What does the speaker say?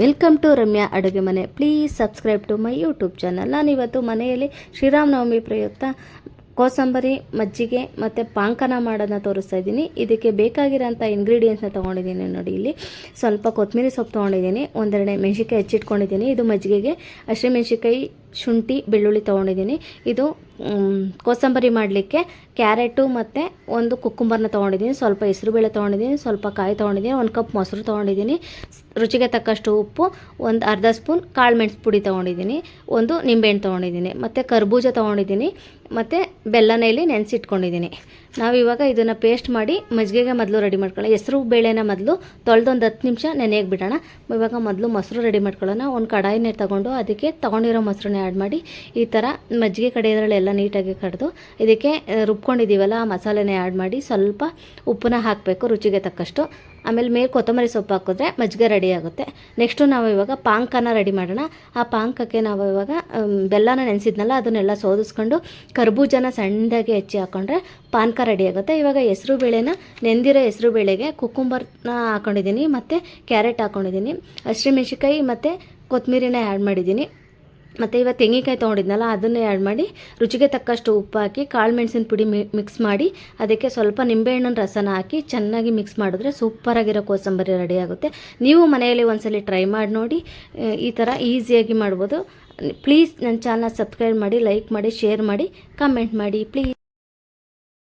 Welcome to Ramya ಅಡುಗೆ ಮನೆ please subscribe to my YouTube channel ನಾನಿವತ್ತು ಮನೆಯಲ್ಲಿ ಶ್ರೀರಾಮನವಮಿ ಪ್ರಯುಕ್ತ ಕೋಸಂಬರಿ ಮಜ್ಜಿಗೆ ಮತ್ತು ಪಾಂಕನ ಮಾಡೋದನ್ನ ತೋರಿಸ್ತಾ ಇದ್ದೀನಿ. ಇದಕ್ಕೆ ಬೇಕಾಗಿರೋಂಥ ಇಂಗ್ರೀಡಿಯೆಂಟ್ಸ್ನ ತೊಗೊಂಡಿದ್ದೀನಿ ನೋಡಿ ಇಲ್ಲಿ. ಸ್ವಲ್ಪ ಕೊತ್ತಂಬರಿ ಸೊಪ್ಪು ತೊಗೊಂಡಿದ್ದೀನಿ. ಒಂದೆರಡೆ ಮೆಣಸಿನ್ಕಾಯಿ ಹೆಚ್ಚಿಟ್ಕೊಂಡಿದ್ದೀನಿ. ಇದು ಮಜ್ಜಿಗೆಗೆ. ಹಸಿಮೆಣ್ಸಿನ್ಕಾಯಿ ಶುಂಠಿ, ಬೆಳ್ಳುಳ್ಳಿ ತೊಗೊಂಡಿದ್ದೀನಿ. ಇದು ಕೋಸಂಬರಿ ಮಾಡಲಿಕ್ಕೆ ಕ್ಯಾರೆಟು ಮತ್ತು ಒಂದು ಕುಕ್ಕುಂಬರ್ನ ತೊಗೊಂಡಿದ್ದೀನಿ. ಸ್ವಲ್ಪ ಹೆಸರುಬೇಳೆ ತೊಗೊಂಡಿದ್ದೀನಿ, ಸ್ವಲ್ಪ ಕಾಯಿ ತೊಗೊಂಡಿದ್ದೀನಿ, ಒಂದು ಕಪ್ ಮೊಸರು ತೊಗೊಂಡಿದ್ದೀನಿ. ರುಚಿಗೆ ತಕ್ಕಷ್ಟು ಉಪ್ಪು, ಒಂದು ಅರ್ಧ ಸ್ಪೂನ್ ಕಾಳು ಮೆಣಸು ಪುಡಿ ತೊಗೊಂಡಿದ್ದೀನಿ. ಒಂದು ನಿಂಬೆಹಣ್ಣು ತೊಗೊಂಡಿದ್ದೀನಿ. ಮತ್ತು ಕರ್ಬೂಜ ತೊಗೊಂಡಿದ್ದೀನಿ. ಮತ್ತು ಬೆಲ್ಲನ ಇಲ್ಲಿ ನೆನೆಸಿಟ್ಕೊಂಡಿದ್ದೀನಿ. ನಾವಿವಾಗ ಇದನ್ನು ಪೇಸ್ಟ್ ಮಾಡಿ ಮಜ್ಜಿಗೆಗೆ ಮೊದಲು ರೆಡಿ ಮಾಡ್ಕೊಳ್ಳೋಣ. ಹೆಸರು ಬೇಳೆನ ಮೊದಲು ತೊಳೆದೊಂದು ಹತ್ತು ನಿಮಿಷ ನೆನೆಯಾಗಿ ಬಿಡೋಣ. ಇವಾಗ ಮೊದಲು ಮೊಸರು ರೆಡಿ ಮಾಡ್ಕೊಳ್ಳೋಣ. ಒಂದು ಕಡಾಯಿನೇ ತಗೊಂಡು ಅದಕ್ಕೆ ತೊಗೊಂಡಿರೋ ಮೊಸರನ್ನ ಆ್ಯಡ್ ಮಾಡಿ ಈ ಥರ ಮಜ್ಜಿಗೆ ಕಡೆಯೋದ್ರಲ್ಲೆಲ್ಲ ನೀಟಾಗಿ ಕಡ್ದು ಇದಕ್ಕೆ ರುಬ್ಕೊಂಡಿದ್ದೀವಲ್ಲ ಆ ಮಸಾಲೆನೇ ಆ್ಯಡ್ ಮಾಡಿ ಸ್ವಲ್ಪ ಉಪ್ಪನ್ನ ಹಾಕಬೇಕು ರುಚಿಗೆ ತಕ್ಕಷ್ಟು. ಆಮೇಲೆ ಮೇಲೆ ಕೊತ್ತಂಬರಿ ಸೊಪ್ಪು ಹಾಕಿದ್ರೆ ಮಜ್ಜಿಗೆ ರೆಡಿ ಆಗುತ್ತೆ. ನೆಕ್ಸ್ಟು ನಾವು ಇವಾಗ ಪಾಂಕನ ರೆಡಿ ಮಾಡೋಣ. ಆ ಪಾಂಕಕ್ಕೆ ನಾವು ಇವಾಗ ಬೆಲ್ಲನ ನೆನೆಸಿದ್ನಲ್ಲ ಅದನ್ನೆಲ್ಲ ಸೋದಿಸ್ಕೊಂಡು ಕರ್ಬೂಜನ ಸಣ್ಣದಾಗಿ ಹೆಚ್ಚಿ ಹಾಕೊಂಡ್ರೆ ಪಾನಕ ರೆಡಿ ಆಗುತ್ತೆ. ಇವಾಗ ಹೆಸರು ಬೇಳೆನ, ನೆಂದಿರೋ ಹೆಸರು ಬೇಳೆಗೆ ಕುಕುಂಬರ್ನ ಹಾಕೊಂಡಿದ್ದೀನಿ ಮತ್ತು ಕ್ಯಾರೆಟ್ ಹಾಕ್ಕೊಂಡಿದ್ದೀನಿ ಹಸಿಮೆಣ್ಸಿಕಾಯಿ ಮತ್ತು ಕೊತ್ತಂಬರಿನ ಆ್ಯಡ್ ಮಾಡಿದ್ದೀನಿ. ಮತ್ತು ಇವಾಗ ತೆಂಗಿನಕಾಯಿ ತೊಗೊಂಡಿದ್ನಲ್ಲ, ಅದನ್ನೇ ಆ್ಯಡ್ ಮಾಡಿ ರುಚಿಗೆ ತಕ್ಕಷ್ಟು ಉಪ್ಪು ಹಾಕಿ, ಕಾಳು ಮೆಣಸಿನ ಪುಡಿ ಮಿಕ್ಸ್ ಮಾಡಿ, ಅದಕ್ಕೆ ಸ್ವಲ್ಪ ನಿಂಬೆಹಣ್ಣಿನ ರಸನ ಹಾಕಿ ಚೆನ್ನಾಗಿ ಮಿಕ್ಸ್ ಮಾಡಿದ್ರೆ ಸೂಪರಾಗಿರೋ ಕೋಸಂಬರಿ ರೆಡಿ ಆಗುತ್ತೆ. ನೀವು ಮನೆಯಲ್ಲಿ ಒಂದ್ಸಲಿ ಟ್ರೈ ಮಾಡಿ ನೋಡಿ ಈ ಥರ ಈಸಿಯಾಗಿ ಮಾಡ್ಬೋದು. ಪ್ಲೀಸ್ ನನ್ನ ಚಾನಲ್ ಸಬ್ಸ್ಕ್ರೈಬ್ ಮಾಡಿ ಲೈಕ್ ಮಾಡಿ ಶೇರ್ ಮಾಡಿ ಕಮೆಂಟ್ ಮಾಡಿ ಪ್ಲೀಸ್